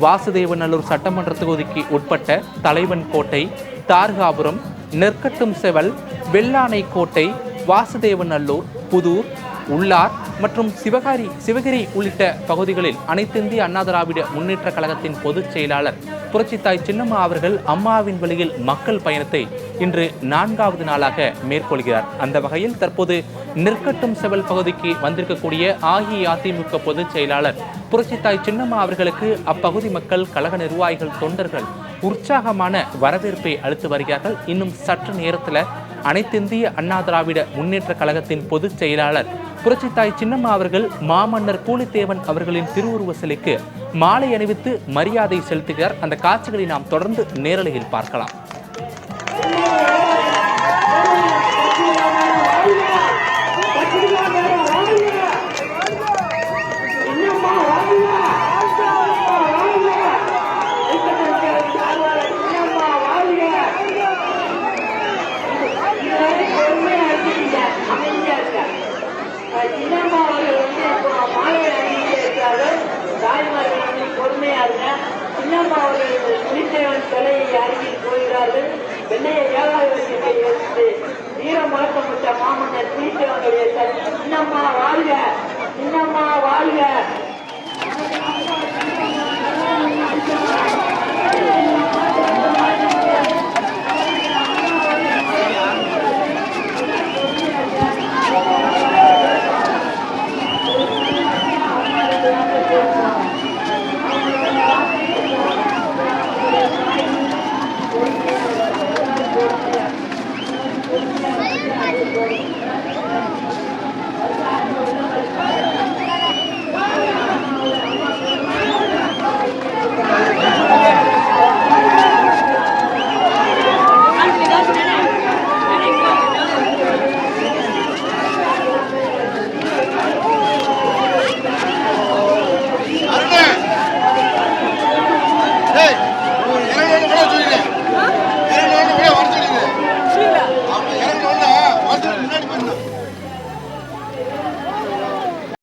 வாசுதேவநல்லூர் சட்டமன்ற தொகுதிக்கு உட்பட்ட தலைவன் கோட்டை தார்காபுரம் நெற்கட்டும் செவல் வெள்ளானை கோட்டை வாசுதேவநல்லூர் புதூர் உள்ளார் மற்றும் சிவகாரி சிவகிரி உள்ளிட்ட பகுதிகளில் அனைத்திந்திய அண்ணா திராவிட முன்னேற்ற கழகத்தின் பொதுச் செயலாளர் புரட்சித்தாய் சின்னம்மா அவர்கள் அம்மாவின் வழியில் மக்கள் பயணத்தை இன்று நான்காவது நாளாக மேற்கொள்கிறார். அந்த வகையில் தற்போது நெற்கட்டும் செவல் பகுதிக்கு வந்திருக்கக்கூடிய அஇஅதிமுக பொதுச் செயலாளர் புரட்சித்தாய் சின்னம்மா அவர்களுக்கு அப்பகுதி மக்கள் கழக நிர்வாகிகள் தொண்டர்கள் உற்சாகமான வரவேற்பை அளித்து வருகிறார்கள். இன்னும் சற்று நேரத்தில் அனைத்திந்திய அண்ணா திராவிட முன்னேற்ற கழகத்தின் பொதுச் செயலாளர் புரட்சித்தாய் சின்னம்மா அவர்கள் மாமன்னர் கூலித்தேவன் அவர்களின் திருவுருவ சிலைக்கு மாலை அணிவித்து மரியாதை செலுத்துகிறார். அந்த காட்சிகளை நாம் தொடர்ந்து நேரலையில் பார்க்கலாம். சின்னம்மா அவர்கள் வந்து இப்போ மாலை அணிவிக்க இருக்கிறார்கள் தாய்மார்கள் வந்து பொறுமையா இருங்க சின்னம்மா அவர்கள் புலித்தேவன் சிலையை அருகில் போகிறார்கள் வெள்ளைய ஏகாதசியை எடுத்து வீர முழக்கமிட்ட மாமன்னர் புலித்தேவனுடைய சின்னம்மா வாழ்க சின்னம்மா வாழ்க